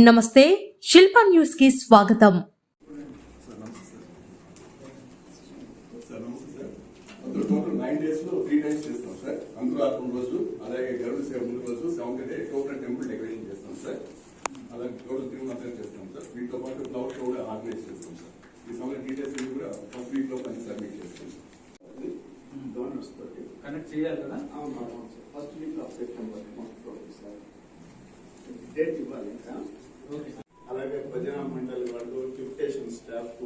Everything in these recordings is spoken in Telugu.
నమస్తే శిల్పా న్యూస్కి స్వాగతం. సార్ నమస్తే సార్ డేస్ అలాగే డే టెంపుల్ డెకరేషన్ చేస్తాం సార్ అలాగే సార్ పాటు చేస్తాం సార్ డీటెయిల్స్ కూడా ఫస్ట్ పని సబ్మిట్ చేస్తాం కనెక్ట్ చేయాలి కదా first week of September sir date ఇవ్వాలి ఇంకా. అలాగే భజన మండలి వాళ్ళు డిప్యుటేషన్ స్టాఫ్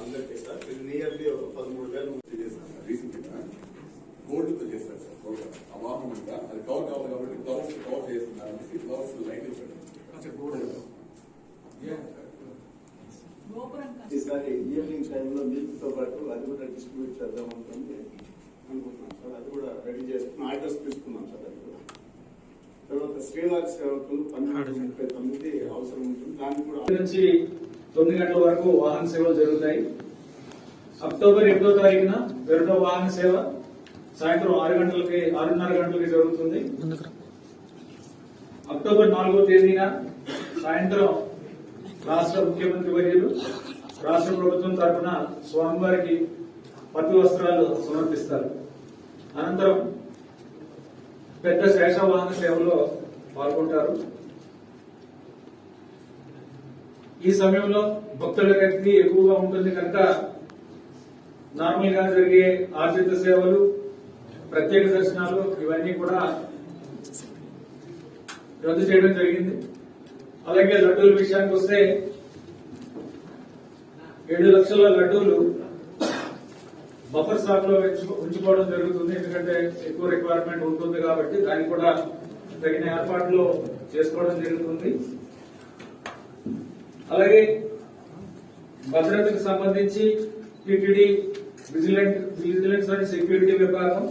అందరికీ సార్ ఇది నియర్లీ ఒక పదమూడు వేలు చేస్తాం సార్ రీసెంట్ గా గోల్డ్ తో చేస్తారు సార్ ప్రోగ్రామ్ ఆ వాహనం అంతా అది కవర్ కావాలి కాబట్టి ఫ్లవర్స్ కవర్ చేస్తున్నారు అనేసి ఫ్లవర్స్ లైట్ ఈసారి ఈవినింగ్ టైంలో మిల్క్ తో పాటు అది కూడా డిస్ట్రిబ్యూట్ చేద్దాం అనుకుంటే సేవకులు ముప్పై తొమ్మిది అవసరం ఉంటుంది. దానికి కూడా నుంచి తొమ్మిది గంటల వరకు వాహన సేవలు జరుగుతాయి. అక్టోబర్ ఎనిమిదో తారీఖున గరుడ వాహన సేవ సాయంత్రం ఆరు గంటలకి ఆరున్నర గంటలకి జరుగుతుంది. అక్టోబర్ నాలుగో తేదీన సాయంత్రం రాష్ట్ర ముఖ్యమంత్రి వర్యులు రాష్ట్ర ప్రభుత్వం తరఫున స్వామివారికి పట్టు వస్త్రాలు సమర్పిస్తారు. అనంతరం పెద్ద శేషవాహన సేవలో పాల్గొంటారు. ఈ సమయంలో భక్తుల రద్దీ ఎక్కువగా ఉంటుంది కనుక నార్మల్గా జరిగే ఆర్జిత సేవలు ప్రత్యేక దర్శనాలు ఇవన్నీ కూడా రద్దు చేయడం జరిగింది. అలాగే లడ్డూల విషయానికి వస్తే ఏడు లక్షల లడ్డూలు బఫర్ స్టాక్లో ఉంచుకోవడం జరుగుతుంది. ఎందుకంటే ఎక్కువ రిక్వైర్మెంట్ ఉంటుంది కాబట్టి దానికి కూడా తగిన ఏర్పాట్లు చేసుకోవడం జరుగుతుంది. అలాగే భద్రతకు సంబంధించి TTD vigilant vigilance and security విభాగం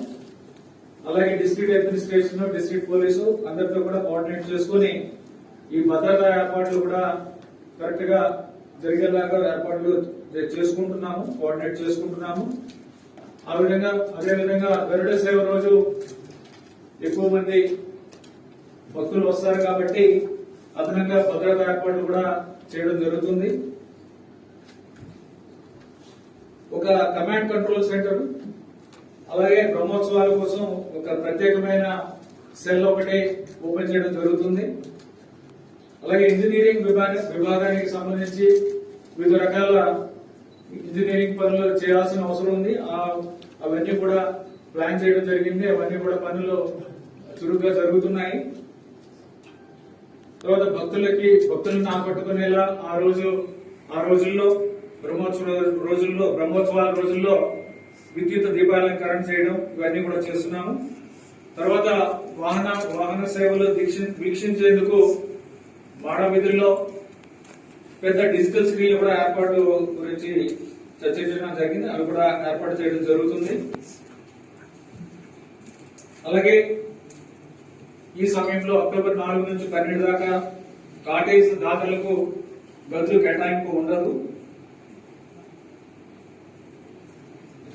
అలాగే డిస్ట్రిక్ట్ అడ్మినిస్ట్రేషన్ డిస్ట్రిక్ట్ పోలీసు అందరితో కూడా కోఆర్డినేట్ చేసుకుని ఈ భద్రతా ఏర్పాట్లు కూడా కరెక్ట్గా జరిగేలాగా ఏర్పాట్లు చేసుకుంటున్నాము కోఆర్డినేట్ చేసుకుంటున్నాము. ఆ విధంగా అదే విధంగా సేవ రోజు ఎక్కువ మంది భక్తులు వస్తారు కాబట్టి అదనంగా భద్రతా ఏర్పాట్లు కూడా చేయడం జరుగుతుంది. ఒక కమాండ్ కంట్రోల్ సెంటర్ అలాగే బ్రహ్మోత్సవాల కోసం ఒక ప్రత్యేకమైన సెల్ ఒకటి ఓపెన్ చేయడం జరుగుతుంది. అలాగే ఇంజనీరింగ్ విభాగ విభాగానికి సంబంధించి వివిధ రకాల ఇంజనీరింగ్ పనులు చేయాల్సిన అవసరం ఉంది. అవన్నీ కూడా ప్లాన్ చేయడం జరిగింది. అవన్నీ కూడా పనులు చురుగ్గా జరుగుతున్నాయి. తర్వాత భక్తులకి భక్తులను ఆకట్టుకునేలా ఆ రోజు ఆ రోజుల్లో బ్రహ్మోత్సవ రోజుల్లో బ్రహ్మోత్సవాల రోజుల్లో విద్యుత్ దీపాలంకరణ చేయడం ఇవన్నీ కూడా చేస్తున్నాము. తర్వాత వాహన వాహన సేవలు దీక్ష- వీక్షించేందుకు మాడ విధుల్లో పెద్ద డిజిటల్ స్క్రీన్లు కూడా ఏర్పాటు గురించి చర్చించడం జరిగింది. అవి కూడా ఏర్పాటు చేయడం జరుగుతుంది. అలాగే ఈ సమయంలో అక్టోబర్ నాలుగు నుంచి పన్నెండు దాకా కాటేజ్ దాతలకు గదులు కేటాయింపు ఉండదు.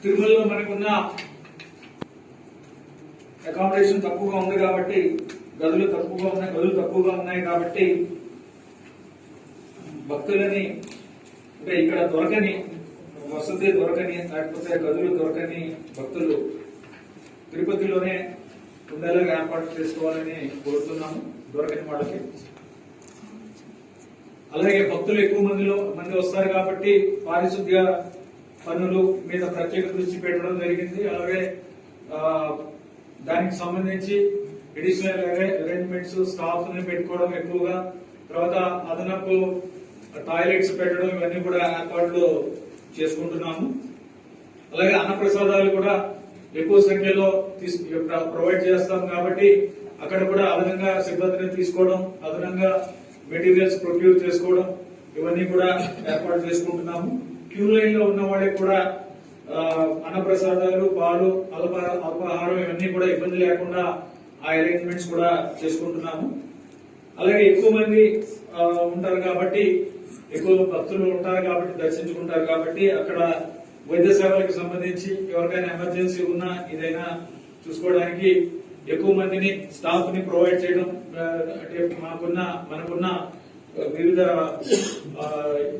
తిరుమలలో మనకున్న అకామిడేషన్ తక్కువగా ఉంది కాబట్టి గదులు తక్కువగా ఉన్నాయి గదులు తక్కువగా ఉన్నాయి కాబట్టి భక్తులని అంటే ఇక్కడ దొరకని వసతి దొరకని లేకపోతే గదులు దొరకని భక్తులు తిరుపతిలోనే ఉండేలాగా ఏర్పాటు చేసుకోవాలని కోరుతున్నాము. దొరకని వాళ్ళకి అలాగే భక్తులు ఎక్కువ మందిలో మంది వస్తారు కాబట్టి పారిశుద్ధ్య పనులు మీద ప్రత్యేక దృష్టి పెట్టడం జరిగింది. అలాగే దానికి సంబంధించి అడిషనల్ అరేంజ్మెంట్స్ స్టాఫ్ని పెట్టుకోవడం ఎక్కువగా తర్వాత అదనపు టాయిలెట్స్ పెట్టడం ఇవన్నీ కూడా ఏర్పాట్లు చేసుకుంటున్నాము. అలాగే అన్నప్రసాదాలు కూడా ఎక్కువ సంఖ్యలో ప్రొవైడ్ చేస్తాం కాబట్టి అక్కడ కూడా అదనంగా సిబ్బందిని తీసుకోవడం అదనంగా మెటీరియల్స్ ప్రొక్యూర్ చేసుకోవడం ఇవన్నీ కూడా ఏర్పాటు చేసుకుంటున్నాము. క్యూ లైన్లో ఉన్న వాళ్ళకి కూడా అన్నప్రసాదాలు పాలు అల్ప అల్పాహారం ఇవన్నీ కూడా ఇబ్బంది లేకుండా ఆ అరేంజ్మెంట్స్ కూడా చేసుకుంటున్నాము. అలాగే ఎక్కువ మంది ఉంటారు కాబట్టి ఎక్కువ భక్తులు ఉంటారు కాబట్టి దర్శించుకుంటారు కాబట్టి అక్కడ వైద్య సేవలకు సంబంధించి ఎవరికైనా ఎమర్జెన్సీ ఉన్నా ఏదైనా చూసుకోవడానికి ఎక్కువ మందిని స్టాఫ్ని ప్రొవైడ్ చేయడం అంటే మాకున్న మనకున్న వివిధ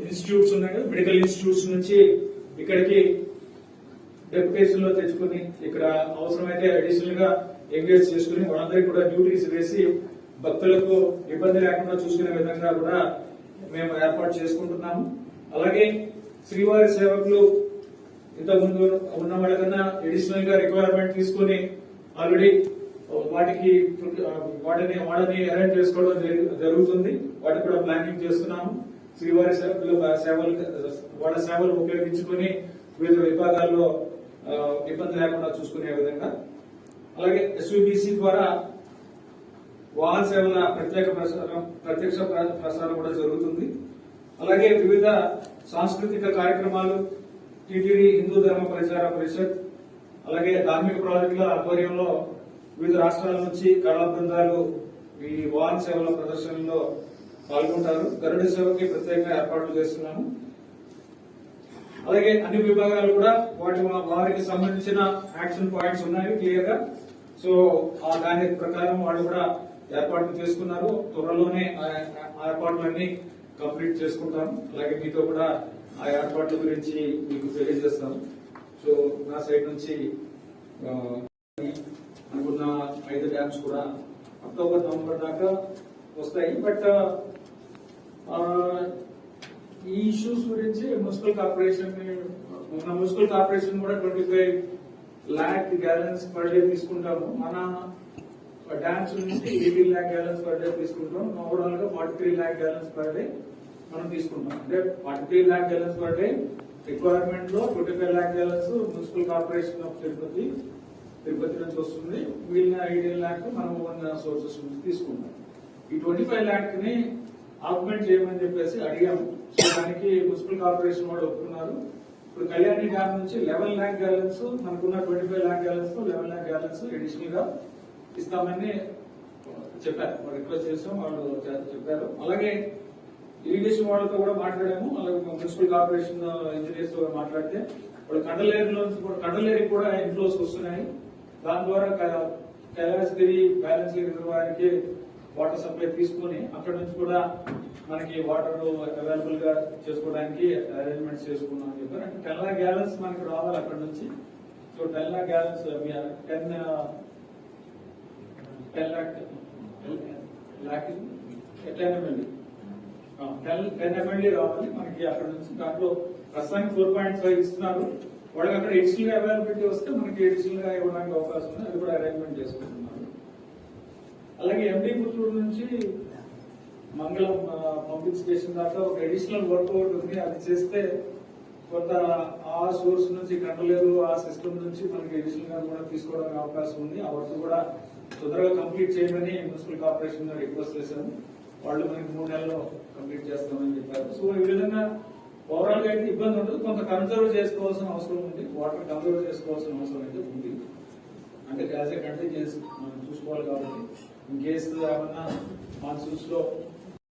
ఇన్స్టిట్యూట్స్ ఉన్నాయి కదా మెడికల్ ఇన్స్టిట్యూట్స్ నుంచి ఇక్కడికి డెప్యుటేషన్లో తెచ్చుకుని ఇక్కడ అవసరమైతే అడిషనల్గా ఎంగేజ్ చేసుకుని వాళ్ళందరికీ కూడా డ్యూటీస్ వేసి భక్తులకు ఇబ్బంది లేకుండా చూసుకునే విధంగా కూడా మేము ఏర్పాటు చేసుకుంటున్నాము. అలాగే శ్రీవారి సేవకులు ఇంతకుముందు ఉన్న వాళ్ళకన్నా అడిషనల్గా రిక్వైర్మెంట్ తీసుకుని ఆల్రెడీ వాటికి వాటిని వాళ్ళని అరేంజ్ చేసుకోవడం జరుగుతుంది. వాటికి కూడా ప్లానింగ్ చేస్తున్నాము. శ్రీవారి సేవలు వాళ్ళ సేవలు ఉపయోగించుకొని వివిధ విభాగాల్లో ఇబ్బంది లేకుండా చూసుకునే విధంగా. అలాగే ఎస్విబిసి ద్వారా వాహన సేవల ప్రత్యేక ప్రసారం ప్రత్యక్ష ప్రసారం కూడా జరుగుతుంది. అలాగే వివిధ సాంస్కృతిక కార్యక్రమాలు టిటిడి హిందూ ధర్మ ప్రచార పరిషత్ అలాగే ధార్మిక ప్రాజెక్టుల ఆధ్వర్యంలో వివిధ రాష్ట్రాల నుంచి కళా బృందాలు ఈ వాహన సేవల ప్రదర్శనలో పాల్గొంటారు. గరుడ సేవకి ప్రత్యేకంగా ఏర్పాట్లు చేస్తున్నాము. అలాగే అన్ని విభాగాలు కూడా వాటి వారికి సంబంధించిన యాక్షన్ పాయింట్స్ ఉన్నాయి క్లియర్గా సో ఆ దాని ప్రకారం వాళ్ళు కూడా ఏర్పాట్లు చేసుకున్నారు. త్వరలోనే ఆ ఏర్పాట్లన్నీ కంప్లీట్ చేసుకుంటాం అలాగే మీతో కూడా ఆ ఏర్పాట్ల గురించి మీకు తెలియజేస్తాం. సో నా సైడ్ నుంచి అనుకున్న ఐదు డ్యామ్స్ కూడా అక్టోబర్ నవంబర్ దాకా వస్తాయి. బట్ ఈ ఇష్యూస్ గురించి మున్సిపల్ కార్పొరేషన్ మన మున్సిపల్ కార్పొరేషన్ కూడా twenty five lakh gallons per day తీసుకుంటాము. మన డ్యామ్స్ నుంచి eighteen lakh gallons per day తీసుకుంటాం. ఓవరాల్గా forty three lakh gallons per day మనం తీసుకుంటాం అంటే forty three lakh gallons per day రిక్వైర్మెంట్లో twenty five lakh gallons municipal corporation of Tirupati Tirupati నుంచి వస్తుంది. మిగిలిన ఐడియల్ ల్యాక్ మనం ఓన్ సోర్సెస్ నుంచి తీసుకుంటాం ఈ ట్వంటీ ఫైవ్ ల్యాక్ని ఆగ్మెంట్ చేయమని చెప్పేసి అడిగాము. సో దానికి మున్సిపల్ కార్పొరేషన్ వాళ్ళు ఒప్పుకున్నారు. ఇప్పుడు కళ్యాణి డ్యామ్ నుంచి లెవెన్ ల్యాక్ గ్యాలన్స్ మనకున్న twenty five lakh gallons eleven lakh gallons అడిషనల్గా ఇస్తామని చెప్పారు. రిక్వెస్ట్ చేసాం వాళ్ళు చెప్పారు. అలాగే ఇరిగేషన్ వాళ్ళతో కూడా మాట్లాడాము అలాగే మున్సిపల్ కార్పొరేషన్ ఇంజనీర్స్తో మాట్లాడితే వాళ్ళు కండలేరులో నుంచి కూడా కండలేరికి కూడా ఇన్ఫ్లోస్ వస్తున్నాయి దాని ద్వారా కైలాసగిరి బ్యాలెన్స్ రిజర్వాయర్కి వాటర్ సప్లై తీసుకొని అక్కడ నుంచి కూడా మనకి వాటర్ అవైలబుల్గా చేసుకోవడానికి అరేంజ్మెంట్స్ చేసుకున్నాం అని చెప్పారు అంటే టెన్ లాక్ గ్యాలన్స్ మనకి రావాలి అక్కడ నుంచి so ten lakh gallons ten ten lakh lakh ఎట్లయినా టెన్ టెన్ ఎంఎల్డీ రావాలి మనకి అక్కడ నుంచి దాంట్లో ప్రస్తుతానికి ఫోర్ పాయింట్ ఫైవ్ ఇస్తున్నారు. వాళ్ళకి అక్కడ ఎడిషనల్గా అవైలబిలిటీ వస్తే మనకి ఎడిషనల్గా ఇవ్వడానికి అవకాశం ఉంది. అది కూడా అరేంజ్మెంట్ చేసుకుంటున్నారు. అలాగే ఎండి పుత్తూరు నుంచి మంగళం పంపింగ్ స్టేషన్ దాకా ఒక అడిషనల్ వర్క్ ఒకటి ఉంది. అది చేస్తే కొంత ఆ సోర్స్ నుంచి కంటలేరు ఆ సిస్టమ్ నుంచి మనకి అడిషనల్గా కూడా తీసుకోవడానికి అవకాశం ఉంది. ఆ వర్క్ కూడా తొందరగా కంప్లీట్ చేయమని మున్సిపల్ కార్పొరేషన్ రిక్వెస్ట్ చేశాను వాళ్ళు మనకి మూడు నెలల్లో కంప్లీట్ చేస్తామని చెప్పారు. సో ఈ విధంగా ఓవరాల్గా అయితే ఇబ్బంది ఉండదు. కొంత కన్సర్వ్ చేసుకోవాల్సిన అవసరం ఉంది. వాటర్ కన్సర్వ్ చేసుకోవాల్సిన అవసరం అయితే ఉంది. అంటే యాజ్ ఏ కంట్రీ చేసి మనం చూసుకోవాలి కాబట్టి ఇన్ కేసు ఏమన్నా మాన్సూన్స్లో